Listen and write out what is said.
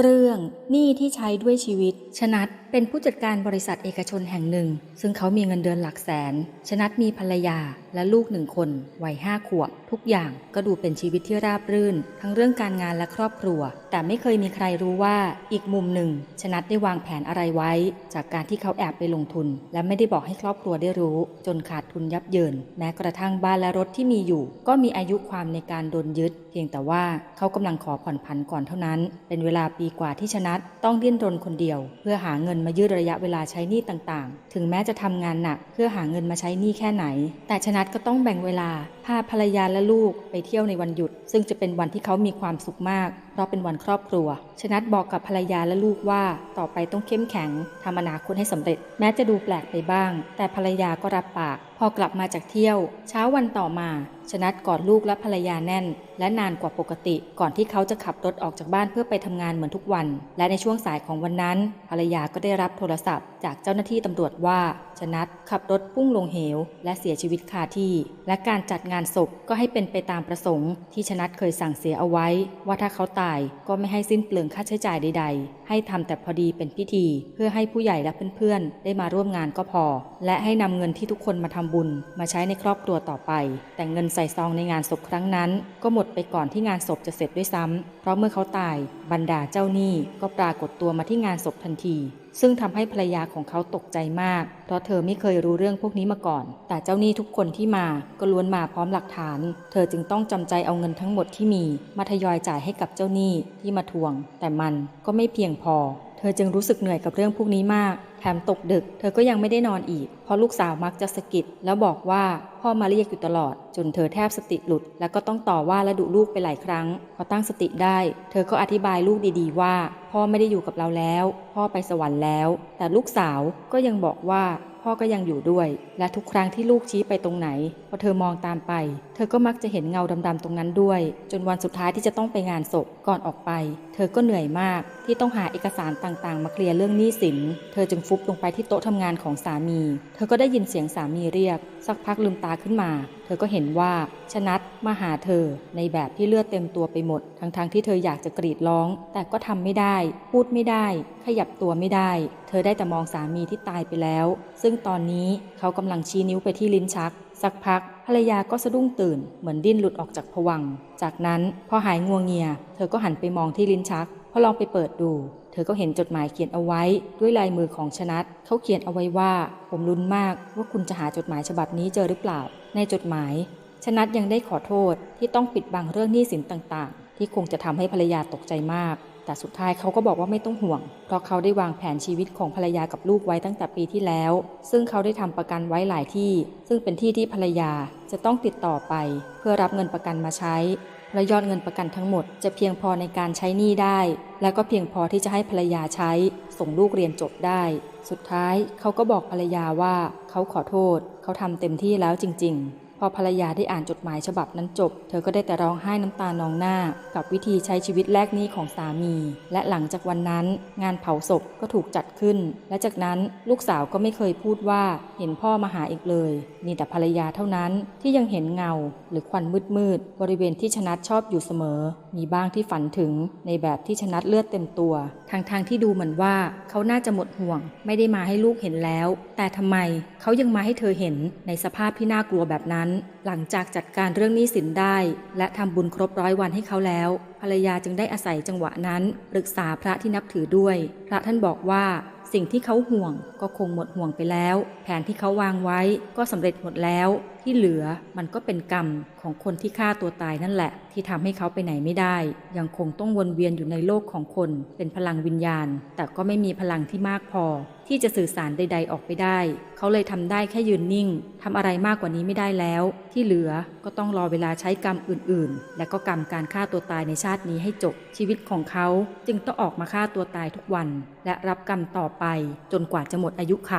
เรื่องหนี้ที่ใช้ด้วยชีวิต ชนัด เป็นผู้จัดการบริษัทเอกชนแห่งหนึ่ง ซึ่งเขามีเงินเดือนหลักแสน ชนัดมีภรรยาและลูกหนึ่งคน วัยห้าขวบ ทุกอย่างก็ดูเป็นชีวิตที่ราบรื่น ทั้งเรื่องการงานและครอบครัว แต่ไม่เคยมีใครรู้ว่าอีกมุมหนึ่ง ชนัดได้วางแผนอะไรไว้ จากการที่เขาแอบไปลงทุน และไม่ได้บอกให้ครอบครัวได้รู้ จนขาดทุนยับเยิน แม้กระทั่งบ้านและรถที่มีอยู่ ก็มีอายุความในการโดนยึด เพียงแต่ว่าเขากำลังขอผ่อนผันก่อนเท่านั้น เป็นเวลาปีกว่าที่ชนัดต้องดิ้นรนคนเดียว เพื่อหาเงินมายืดระยะเวลาใช้หนี้ต่างๆ ถึงแม้จะทำงานหนักเพื่อหาเงินมาใช้หนี้แค่ไหน แต่ชนัดก็ต้องแบ่งเวลาพาภรรยาและลูกไปเที่ยวในวันหยุด ซึ่งจะเป็นวันที่เขามีความสุขมากเพราะเป็นวันครอบครัว ชนัดบอกกับภรรยาและลูกว่า ต่อไปต้องเข้มแข็งทำอนาคตให้สำเร็จ แม้จะดูแปลกไปบ้าง แต่ภรรยาก็รับปาก พอกลับมาจากเที่ยว เช้าวันต่อมา ชนัดกอดลูกและภรรยาแน่น และนานกว่าปกติ ก่อนที่เขาจะขับรถออกจากบ้านเพื่อไปทำงานเหมือนทุกวัน และในช่วงสายของวันนั้น ภรรยาก็ได้รับโทรศัพท์ จากเจ้าหน้าที่ตำรวจว่า ชนัดขับรถพุ่งลงเหว และเสียชีวิตคาที่ และการจัดงานศพก็ให้เป็นไปตามประสงค์ ที่ชนัดเคยสั่งเสียเอาไว้ ว่าถ้าเขาตายก็ไม่ให้สิ้นเปลืองค่าใช้จ่ายใด ๆ ให้ทำแต่พอดีเป็นพิธี เพื่อให้ผู้ใหญ่และเพื่อนๆ ได้มาร่วมงานก็พอ และให้นำเงินที่ทุกคนมาทำบุญ มาใช้ในครอบครัวต่อไป แต่เงินใส่ซองในงานศพครั้งนั้น ก็หมดไปก่อนที่งานศพจะเสร็จด้วยซ้ำเพราะเมื่อเขาตายบรรดาเจ้าหนี้ก็ปรากฏตัวมาที่งานศพทันที ซึ่งทำให้ภรรยาของเขาตกใจมาก เพราะเธอไม่เคยรู้เรื่องพวกนี้มาก่อน แต่เจ้าหนี้ทุกคนที่มาก็ล้วนมาพร้อมหลักฐาน เธอจึงต้องจำใจเอาเงินทั้งหมดที่มีมาทยอยจ่ายให้กับเจ้าหนี้ที่มาทวง แต่มันก็ไม่เพียงพอ เธอจึงรู้สึกเหนื่อยกับเรื่องพวกนี้มาก แถมตกดึก เธอก็ยังไม่ได้นอนอีก เพราะลูกสาวมักจะสะกิด แล้วบอกว่าพ่อมาเรียกอยู่ตลอด จนเธอแทบสติหลุด แล้วก็ต้องต่อว่าและดุลูกไปหลายครั้ง พอตั้งสติได้ เธอก็อธิบายลูกดีๆว่า พ่อไม่ได้อยู่กับเราแล้ว พ่อไปสวรรค์แล้ว แต่ลูกสาวก็ยังบอกว่า พ่อก็ยังอยู่ด้วย และทุกครั้งที่ลูกชี้ไปตรงไหน พอเธอมองตามไป เธอก็มักจะเห็นเงาดำๆตรงนั้นด้วย จนวันสุดท้ายที่จะต้องไปงานศพก่อนออกไป เธอก็เหนื่อยมากที่ต้องหาเอกสารต่างๆ มาเคลียร์เรื่องหนี้สิน เธอจึงฟุบลงไปที่โต๊ะทำงานของสามี เธอก็ได้ยินเสียงสามีเรียก สักพักลืมตาขึ้นมา เธอก็เห็นว่าชนัดมาหาเธอ ในแบบที่เลือดเต็มตัวไปหมด ทั้งๆทที่เธออยากจะกรีดร้อง แต่ก็ทำไม่ได้ พูดไม่ได้ ขยับตัวไม่ได้ เธอได้แต่มองสามีที่ตายไปแล้ว ซึ่งตอนนี้เขากำลังชี้นิ้วไปที่ลิ้นชัก สักพักภรรยาก็สะดุ้งตื่น เหมือนดิ้นหลุดออกจากผวัง จากนั้นพอหายงัวงเงีย เธอก็หันไปมองที่ลิ้นชักพอลองไปเปิดดู เธอก็เห็นจดหมายเขียนเอาไว้ด้วยลายมือของชนัดเขาเขียนเอาไว้ว่า ผมลุ้นมากว่าคุณจะหาจดหมายฉบับนี้เจอหรือเปล่า ในจดหมาย ชนัดยังได้ขอโทษที่ต้องปิดบังเรื่องหนี้สินต่างๆ ที่คงจะทำให้ภรรยาตกใจมาก แต่สุดท้ายเขาก็บอกว่าไม่ต้องห่วง เพราะเขาได้วางแผนชีวิตของภรรยากับลูกไว้ตั้งแต่ปีที่แล้ว ซึ่งเขาได้ทำประกันไว้หลายที่ ซึ่งเป็นที่ที่ภรรยาจะต้องติดต่อไป เพื่อรับเงินประกันมาใช้และยอดเงินประกันทั้งหมดจะเพียงพอในการใช้หนี้ได้ และก็เพียงพอที่จะให้ภรรยาใช้ ส่งลูกเรียนจบได้ สุดท้ายเขาก็บอกภรรยาว่าเขาขอโทษ เขาทำเต็มที่แล้วจริง ๆ อภรรยาได้อ่านจดหมายฉบับนั้นจบ เธอก็ได้แต่ร้องไห้น้ำตานองหน้า กับวิธีใช้ชีวิตแลกหนี้ของสามี และหลังจากวันนั้น งานเผาศพก็ถูกจัดขึ้น และจากนั้นลูกสาวก็ไม่เคยพูดว่าเห็นพ่อมาหาอีกเลย มีแต่ภรรยาเท่านั้นที่ยังเห็นเงา หรือควันมืดๆบริเวณที่ชนัดชอบอยู่เสมอ มีบ้างที่ฝันถึงในแบบที่ชนัดเลือดเต็มตัวทางทางที่ดูเหมือนว่าเขาน่าจะหมดห่วง ไม่ได้มาให้ลูกเห็นแล้ว แต่ทำไมเขายังมาให้เธอเห็นในสภาพที่น่ากลัวแบบนั้นหลังจากจัดการเรื่องหนี้สินได้ และทำบุญครบร้อยวันให้เขาแล้ว ภรรยาจึงได้อาศัยจังหวะนั้นปรึกษาพระที่นับถือด้วย พระท่านบอกว่า สิ่งที่เขาห่วงก็คงหมดห่วงไปแล้ว แผนที่เขาวางไว้ก็สำเร็จหมดแล้ว ที่เหลือมันก็เป็นกรรมของคนที่ฆ่าตัวตายนั่นแหละ ที่ทำให้เขาไปไหนไม่ได้ ยังคงต้องวนเวียนอยู่ในโลกของคน เป็นพลังวิญญาณ แต่ก็ไม่มีพลังที่มากพอ ที่จะสื่อสารใด ๆ ออกไปได้ เขาเลยทำได้แค่ยืนนิ่งทำอะไรมากกว่านี้ไม่ได้แล้ว ที่เหลือก็ต้องรอเวลาใช้กรรมอื่น ๆ และก็กรรมการฆ่าตัวตายในชาตินี้ให้จบชีวิตของเขาจึงต้องออกมาฆ่าตัวตายทุกวัน และรับกรรมต่อไปจนกว่าจะหมดอายุไข